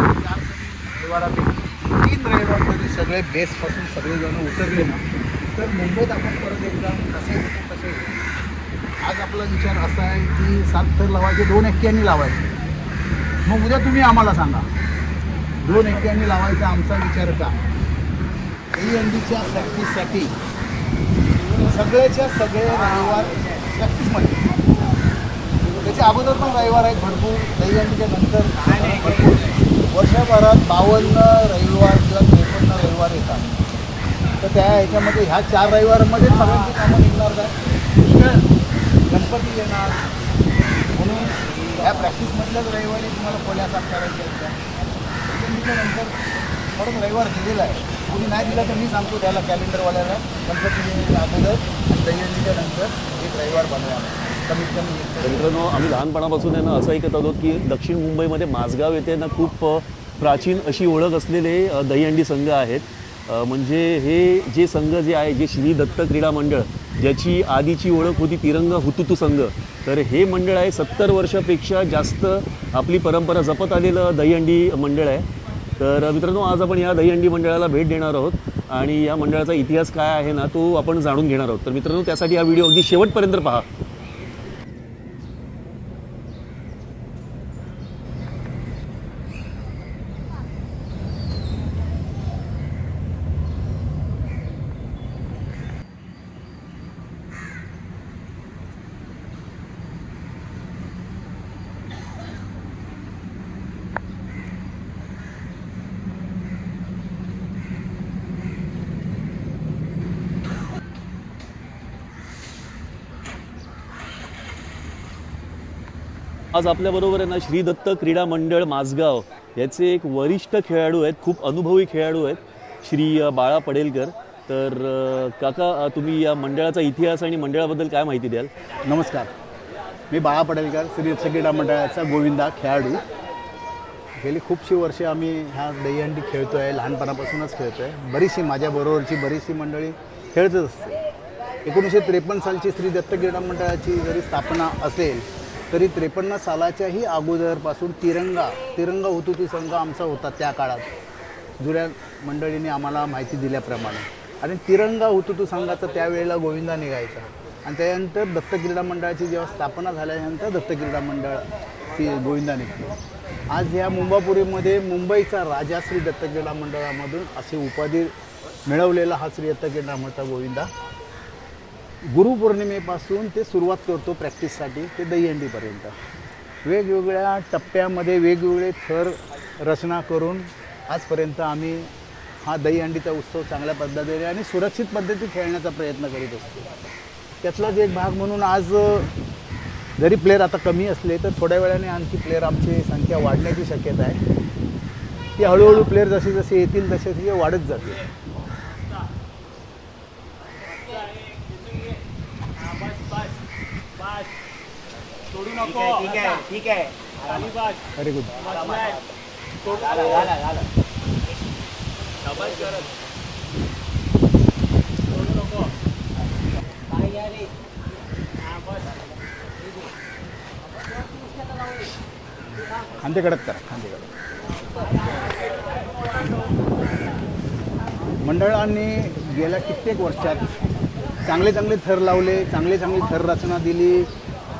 चार रविवारापैकी तीन रविवार जरी सगळे बेसपासून सगळेजण उतरले ना तर मुंबईत आपण परत एकदा कसे येतो कसे आज आपला विचार असा आहे की सात थर लावायचे दोन एक्क्यांनी लावायचे. मग उद्या तुम्ही आम्हाला सांगा. दोन एक्क्यांनी लावायचा आमचा विचार का? ई एन डीच्या प्रॅक्टिससाठी सगळ्याच्या सगळे रविवार प्रॅक्टिसमध्ये त्याच्या अगोदर पण रविवार आहेत भरपूर दहीहंडीच्या नंतर भरपूर. वर्षभरात बावन्न रविवार किंवा त्रेपन्न रविवार येतात. तर त्या ह्याच्यामध्ये ह्या चार रविवारमध्ये सगळ्यांची कामं निघणार काय? गणपती येणार. म्हणून ह्या प्रॅक्टिसमधल्याच रविवारी तुम्हाला कोण्या साफ करायच्या आहेत नंतर परत रविवार दिलेला आहे. कोणी नाही दिला तर मी सांगतो त्याला कॅलेंडरवाल्याला. गणपती अगोदर आणि दहीहंडीच्या नंतर एक रविवार बनवायला. कमीत कमी मित्रांनो आम्ही लहानपणापासून आहे ना असं ऐकत आलो की दक्षिण मुंबईमध्ये माझगाव येथे ना खूप प्राचीन अशी ओळख असलेले दहीहंडी संघ आहेत. म्हणजे हे जे संघ जे आहे जे श्री दत्त क्रीडा मंडळ ज्याची आधीची ओळख होती तिरंगा हुतुतू संघ. तर हे मंडळ आहे सत्तर वर्षापेक्षा जास्त आपली परंपरा जपत आलेलं दहीहंडी मंडळ आहे. तर मित्रांनो आज आपण या दहीहंडी मंडळाला भेट देणार आहोत. आणि या मंडळाचा इतिहास काय आहे ना तो आपण जाणून घेणार आहोत. तर मित्रांनो त्यासाठी हा व्हिडिओ अगदी शेवटपर्यंत पहा. आज आपल्याबरोबर आहे ना श्री दत्त क्रीडा मंडळ माझगाव याचे एक वरिष्ठ खेळाडू आहेत खूप अनुभवी खेळाडू आहेत श्री बाळा पडेलकर. तर काका तुम्ही या मंडळाचा इतिहास आणि मंडळाबद्दल काय माहिती द्याल? नमस्कार. मी बाळा पडेलकर श्री दत्त क्रीडा मंडळाचा गोविंदा खेळाडू. गेली खूपशी वर्षे आम्ही ह्या दहीहंडी खेळतो आहे लहानपणापासूनच खेळतो आहे बरीचशी माझ्याबरोबरची बरीचशी मंडळी खेळतच असते. एकोणीसशे त्रेपन्न सालची श्री दत्त क्रीडा मंडळाची जरी स्थापना असेल तरी त्रेपन्न सालाच्याही अगोदरपासून तिरंगा तिरंगा हुतुती संघ आमचा होता त्या काळात. जुन्या मंडळीने आम्हाला माहिती दिल्याप्रमाणे. आणि तिरंगा हुतुतू संघाचा त्यावेळेला गोविंदा निघायचा. आणि त्यानंतर दत्त क्रीडा मंडळाची जेव्हा स्थापना झाल्यानंतर दत्त क्रीडा मंडळ ती गोविंदा निघते आज ह्या मुंबापुरीमध्ये मुंबईचा राजा श्री दत्त क्रीडा मंडळामधून अशी उपाधी मिळवलेला हा श्री दत्त क्रीडा गोविंदा गुरुपौर्णिमेपासून ते सुरुवात करतो प्रॅक्टिससाठी ते दहीहंडीपर्यंत. वेगवेगळ्या टप्प्यामध्ये वेगवेगळे थर रचना करून आजपर्यंत आम्ही हा दहीहंडीचा उत्सव चांगल्या पद्धतीने आणि सुरक्षित पद्धती खेळण्याचा प्रयत्न करीत असतो. त्यातलाच एक भाग म्हणून आज जरी प्लेयर आता कमी असले तर थोड्या वेळाने आणखी प्लेयर आमची संख्या वाढण्याची शक्यता आहे. ती हळूहळू प्लेयर जसे जसे येतील तसे तसे वाढत जातील. ठीक आहे ठीक आहे ठीक आहे. Very good. झालं झालं झालं खांदे कडक करा खांदे कडक. मंडळांनी गेल्या कित्येक वर्षात चांगले चांगले थर लावले चांगले चांगली थर रचना दिली.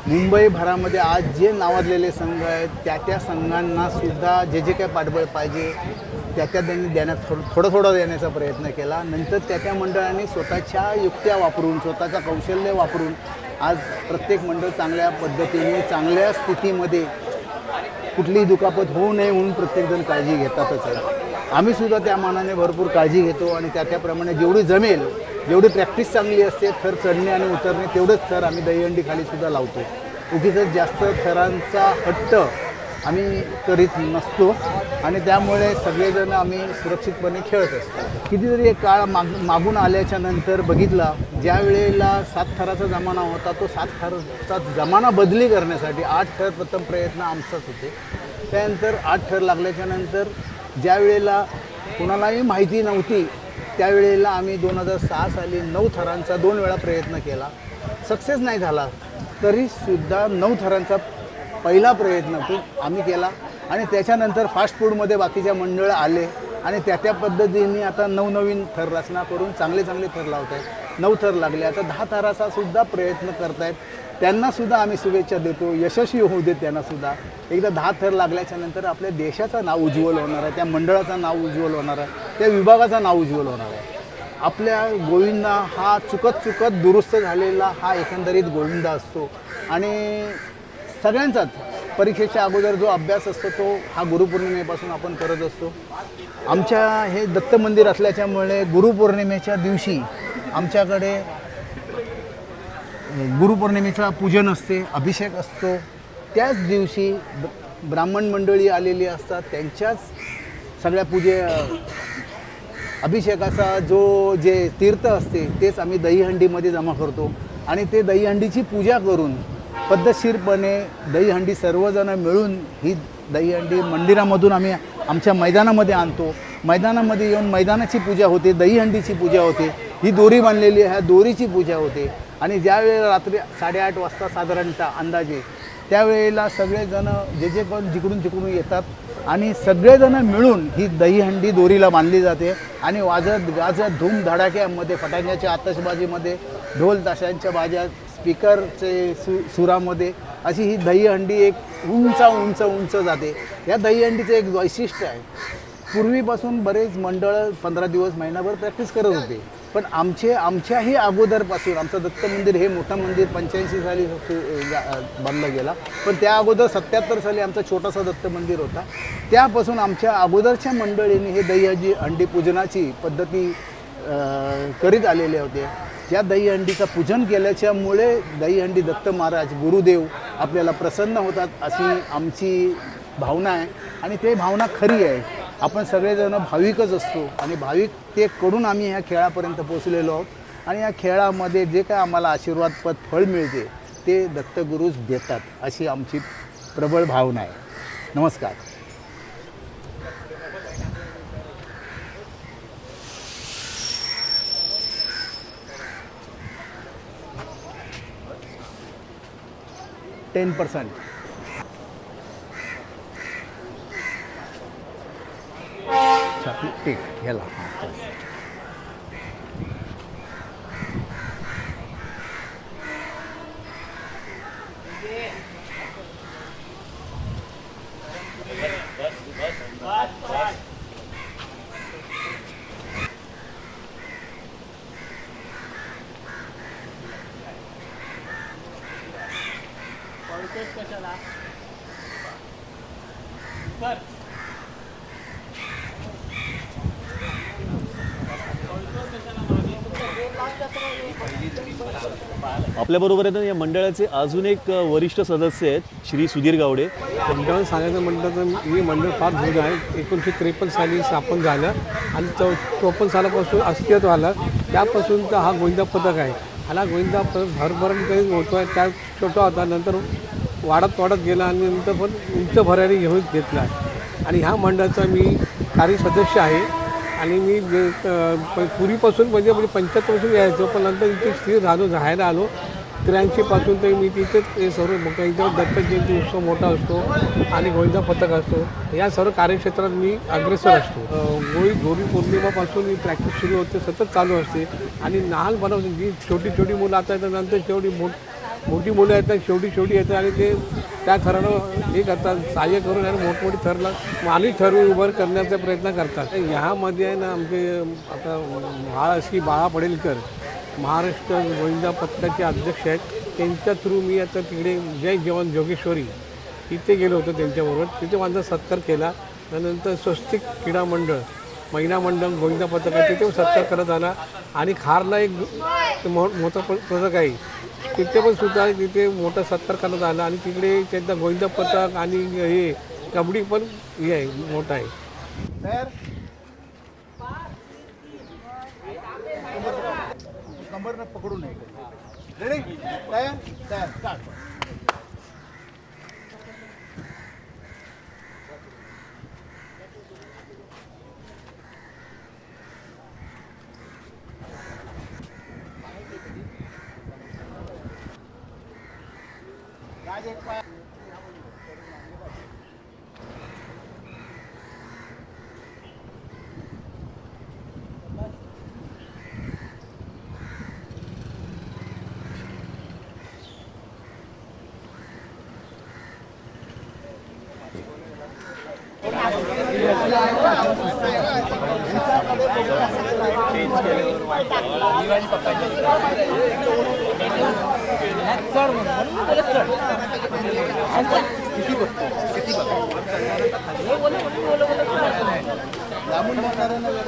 मुंबई भरामध्ये आज जे नावाजलेले संघ आहेत त्या त्या संघांना सुद्धा जे जे काय पाठबळ पाहिजे त्या त्या त्यांनी देण्यात थोडं थोडं थोडं देण्याचा प्रयत्न केला. नंतर त्या त्या मंडळांनी स्वतःच्या युक्त्या वापरून स्वतःचं कौशल्य वापरून आज प्रत्येक मंडळ चांगल्या पद्धतीने चांगल्या स्थितीमध्ये कुठलीही दुखापत होऊ नये म्हणून प्रत्येकजण काळजी घेतातच आहे. आम्ही सुद्धा त्या मानाने भरपूर काळजी घेतो आणि त्या त्याप्रमाणे जेवढी जमेल जेवढी प्रॅक्टिस चांगली असते थर चढणे आणि उतरणे तेवढंच थर आम्ही दहीहंडी खाली सुद्धा लावतो. उगीच जास्त थरांचा हट्ट आम्ही करीत नसतो आणि त्यामुळे सगळेजण आम्ही सुरक्षितपणे खेळत असतो. कितीतरी एक काळ माग मागून आल्याच्यानंतर बघितला ज्या वेळेला सात थराचा जमाना होता तो सात थरचा जमाना बदली करण्यासाठी आठ थर प्रथम प्रयत्न आमचाच होते. त्यानंतर आठ थर लागल्याच्या नंतर ज्या वेळेला कोणालाही माहिती नव्हती त्यावेळेला आम्ही दोन हजार सहा साली नऊ थरांचा दोन वेळा प्रयत्न केला. सक्सेस नाही झाला तरीसुद्धा नऊ थरांचा पहिला प्रयत्न आम्ही केला. आणि त्याच्यानंतर फास्ट फूडमध्ये बाकीच्या मंडळ आले आणि त्या त्या पद्धतीने आता नवनवीन थर रचना करून चांगले चांगले थर लावत आहेत नऊ थर लागले आता दहा थराचा सुद्धा प्रयत्न करतायत. त्यांनासुद्धा आम्ही शुभेच्छा देतो. यशस्वी होऊ देत त्यांनासुद्धा एकदा दहा थर लागल्याच्या नंतर आपल्या देशाचं नाव उज्ज्वल होणार आहे त्या मंडळाचं नाव उज्ज्वल होणार आहे त्या विभागाचं नाव उज्ज्वल होणार आहे. आपल्या गोविंदा हा चुकत चुकत दुरुस्त झालेला हा एकंदरीत गोविंदा असतो. आणि सगळ्यांचाच परीक्षेच्या अगोदर जो अभ्यास असतो तो हा गुरुपौर्णिमेपासून आपण करत असतो. आमच्या हे दत्त मंदिर असल्याच्यामुळे गुरुपौर्णिमेच्या दिवशी आमच्याकडे गुरुपौर्णिमेचा पूजन असते अभिषेक असतो. त्याच दिवशी ब- ब्राह्मण मंडळी आलेली असतात. त्यांच्याच सगळ्या पूजे अभिषेकाचा जो जे तीर्थ असते तेच आम्ही दहीहंडीमध्ये जमा करतो. आणि ते दहीहंडीची पूजा करून पद्धतशीरपणे दहीहंडी सर्वजण मिळून ही दहीहंडी मंदिरामधून आम्ही आमच्या मैदानामध्ये आणतो. मैदानामध्ये येऊन मैदानाची पूजा होते दहीहंडीची पूजा होते. ही दोरी बांधलेली आहे ह्या दोरीची पूजा होते. आणि ज्यावेळेला रात्री साडेआठ वाजता साधारणतः अंदाजे त्यावेळेला सगळेजण जे जे पण जिकडून तिकडून येतात आणि सगळेजण मिळून ही दहीहंडी दोरीला बांधली जाते आणि वाजत गाजत धूम धडाक्यामध्ये फटाक्याच्या आतषबाजीमध्ये ढोल ताशांच्या बाज्या स्पीकरचे सु सुरामध्ये अशी ही दहीहंडी एक उंच उंच उंच जाते. या दहीहंडीचं एक वैशिष्ट्य आहे. पूर्वीपासून बरेच मंडळ पंधरा दिवस महिनाभर प्रॅक्टिस करत होते. पण आमचे आमच्याही अगोदरपासून आमचं दत्त मंदिर हे मोठं मंदिर पंच्याऐंशी साली सु- बांधलं गेला. पण त्या अगोदर सत्याहत्तर साली आमचा छोटासा दत्त मंदिर होता. त्यापासून आमच्या अगोदरच्या मंडळींनी हे दह्याजी हंडी पूजनाची पद्धती करीत आलेले होते. या दहीहंडीचं पूजन केल्याच्यामुळे दहीहंडी दत्त महाराज गुरुदेव आपल्याला प्रसन्न होतात अशी आमची भावना आहे. आणि ते भावना खरी आहे. आपण सगळेजण भाविकच असतो आणि भाविक ते करून आम्ही ह्या खेळापर्यंत पोचलेलो आहोत. आणि या खेळामध्ये जे काय आम्हाला आशीर्वादपद फळ मिळते ते दत्तगुरूच देतात अशी आमची प्रबळ भावना आहे. नमस्कार. Ten percent. ठीक ह्याला आपल्याबरोबर आहेत या मंडळाचे अजून एक वरिष्ठ सदस्य आहेत श्री सुधीर गावडे. मंडळ सांगायचं म्हटलं तर हे मंडळ फार जुनं आहे. एकोणीसशे त्रेपन्न साली स्थापन झालं आणि चौ चोपन्न सालापासून अस्तित्व आलं. त्यापासून तर हा गोविंदा पथक आहे. ह्याला गोविंदा पथक भरभरण काही होतो आहे. त्या छोटा होता नंतर वाढत वाढत गेला आणि नंतर पण उंच भरारी घेऊन घेतला. आणि ह्या मंडळाचा मी कार्य सदस्य आहे. आणि मी जे, प- पूर्वीपासून म्हणजे म्हणजे पंच्याहत्तरपासून यायचो पण नंतर इथे स्थिर झालो राहायला आलो. त्र्याऐंशीपासून तर मी तिथेच हे सर्व मग इथं दत्त जयंती उत्सव मोठा असतो आणि गोविंदा पथक असतो. या सर्व कार्यक्षेत्रात मी अग्रेसर असतो. गोळी गोरी पौर्णिमापासून ही प्रॅक्टिस सुरू होते सतत चालू असते. आणि लहान बनवते जी छोटी छोटी मुलं आता येतात नंतर शेवटी मोठ मोठी मुलं येतात शेवटी शेवटी येतात आणि ते त्या थरानं हे करतात सहाय्य करून आणि मोठमोठी थरला माणूस थर उभं करण्याचा प्रयत्न करतात. ह्यामध्ये आहे ना आमचे आता महाळ श्री बाळा पडेलकर महाराष्ट्र गोविंदा पथकाचे अध्यक्ष आहेत. त्यांच्या थ्रू मी आता तिकडे जय जवान जोगेश्वरी तिथे गेलो होतो त्यांच्याबरोबर. तिथे माझा सत्कार केला. त्यानंतर स्वस्तिक क्रीडा मंडळ महिला मंडळ गोविंदा पथक आहे तिथे पण सत्कार करत आला आणि खारला एक मो मोठं पथक आहे. तिथे पण सुद्धा तिथे मोठा सत्कार करण्यात आला आणि तिकडे त्यांचा गोविंदा पथक आणि हे कबड्डी पण हे आहे मोठा आहे. चेंज केले आपल्याबरोबर आहे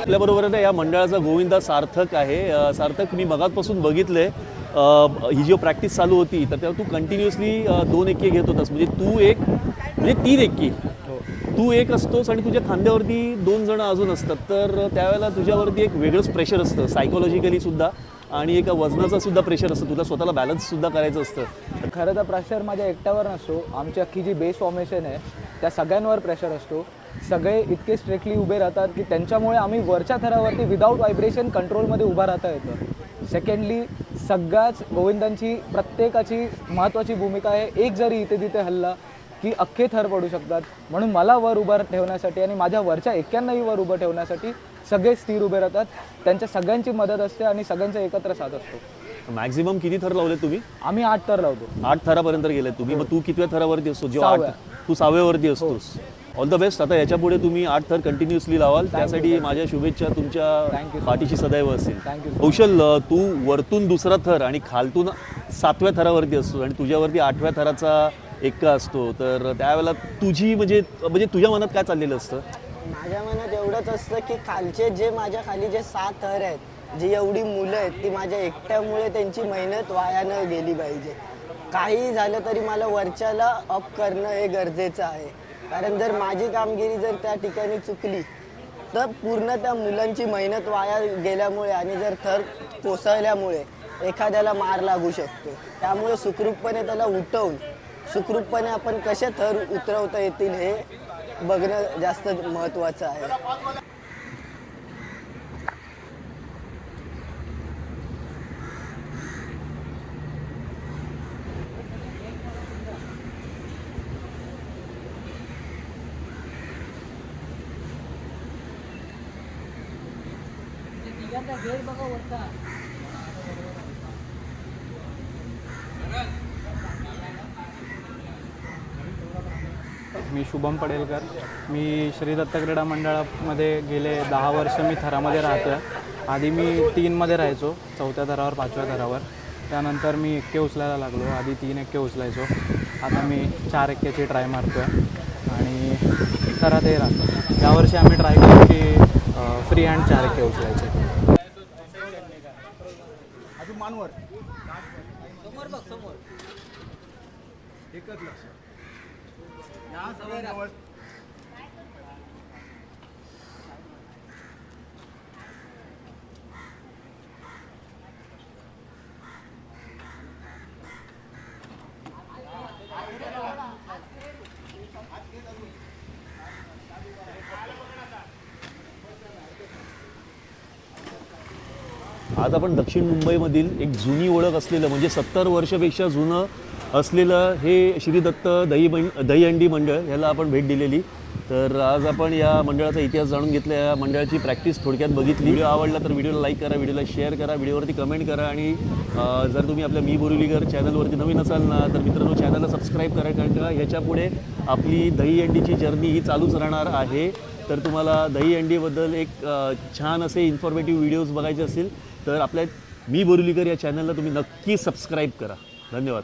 आपल्याबरोबर ना या मंडळाचा गोविंदा सार्थक आहे. सार्थक मी मगातपासून बघितलंय ही जी प्रॅक्टिस चालू होती तर तेव्हा तू कंटिन्युअसली दोन एके घेत होतास. म्हणजे तू एक म्हणजे तीन एकी. तू एक असतोस आणि तुझ्या खांद्यावरती दोन जण अजून असतात. तर त्यावेळेला तुझ्यावरती एक वेगळंच प्रेशर असतं सायकोलॉजिकली सुद्धा. आणि एका वजनाचा सुद्धा प्रेशर असतं. तुला स्वतःला बॅलन्स सुद्धा करायचं असतं. खरं तर प्रेशर माझ्या एकट्यावर नसतो. आमची अख्खी जी बेस फॉर्मेशन आहे त्या सगळ्यांवर प्रेशर असतो. सगळे इतके स्ट्रिक्टली उभे राहतात की त्यांच्यामुळे आम्ही वरच्या थरावरती विदाऊट व्हायब्रेशन कंट्रोलमध्ये उभा राहता येतं. सेकंडली सगळ्याच गोविंदांची प्रत्येकाची महत्त्वाची भूमिका आहे. एक जरी इथे तिथे हल्ला की अख्खे थर पडू शकतात. म्हणून मला वर उभं ठेवण्यासाठी आणि माझ्या वरच्या एक्क्यांनाही वर उभं ठेवण्यासाठी सगळे स्थिर उभे राहतात. त्यांच्या सगळ्यांची मदत असते आणि सगळ्यांचा एकत्र साथ असतो. मॅक्झिमम किती थर लावले तुम्ही? आम्ही आठ थर लावतो. आठ थरापर्यंत गेले तुम्ही. मग तू कितव्या थरावरती असतो जेव्हा आठ. तू सहाव्यावरती असतोस. ऑल द बेस्ट आता याच्यापुढे तुम्ही आठ थर कंटिन्युअसली लावाल. त्यासाठी माझ्या शुभेच्छा तुमच्या. पाठीशी सदैव you. कौशल तू वरतून दुसरा थर आणि खालतून सातव्या थरावरती असतो आणि तुझ्यावरती आठव्या थराचा एक्का असतो. तर त्यावेळेला तुझी म्हणजे म्हणजे तुझ्या मनात काय चाललेलं असतं? माझ्या मनात एवढंच असतं की खालचे जे माझ्या खाली जे सात थर आहेत जी एवढी मुलं आहेत ती माझ्या एकट्यामुळे त्यांची मेहनत वाया न गेली पाहिजे. काही झालं तरी मला वरच्याला अप करणं हे गरजेचं आहे. कारण जर माझी कामगिरी जर त्या ठिकाणी चुकली तर पूर्ण त्या मुलांची मेहनत वाया गेल्यामुळे आणि जर थर कोसळल्यामुळे एखाद्याला मार लागू शकतो. त्यामुळे सुखरूपपणे त्याला उठवून सुखरूपपणे आपण कसे थर उतरवता येतील हे बघणं जास्त महत्त्वाचं आहे Ganda, gay baka wala. Shubham पडेलकर. मी श्री दत्त क्रीडा मंडळामध्ये गेले दहा वर्ष मी थरामध्ये राहतो आहे आधी मी तीनमध्ये राहायचो चौथ्या थरावर पाचव्या थरावर. त्यानंतर मी एक्के उचलायला लागलो. आधी तीन एक्के उचलायचो आता मी चार एक्केची ट्राय मारतो आहे आणि थरातही राहतो. यावर्षी आम्ही ट्राय केली की फ्री हँड चार एक्के उचलायचे अजून मानवर. एकच लक्ष. या आज आपण दक्षिण मुंबईमधील एक जुनी ओळख असलेलं म्हणजे सत्तर वर्षापेक्षा जुनं असलेलं हे श्री दत्त दही बं दहीहंडी मंडळ ह्याला आपण भेट दिलेली. तर आज आपण या मंडळाचा इतिहास जाणून घेतला. या मंडळाची प्रॅक्टिस थोडक्यात बघितली. व्हिडिओ आवडला तर व्हिडिओला लाईक करा व्हिडिओला शेअर करा व्हिडिओवरती कमेंट करा आणि जर तुम्ही आपल्या मी बोरुलीकर चॅनलवरती नवीन असाल ना तर मित्रांनो चॅनलला सबस्क्राईब करा. कारण का ह्याच्यापुढे आपली दहीहंडीची जर्नी ही चालूच राहणार आहे. तर तुम्हाला दहीहंडीबद्दल एक छान असे इन्फॉर्मेटिव्ह व्हिडिओज बघायचे असतील तर आपल्या मी बोरुलीकर या चॅनलला तुम्ही नक्की सबस्क्राईब करा. धन्यवाद.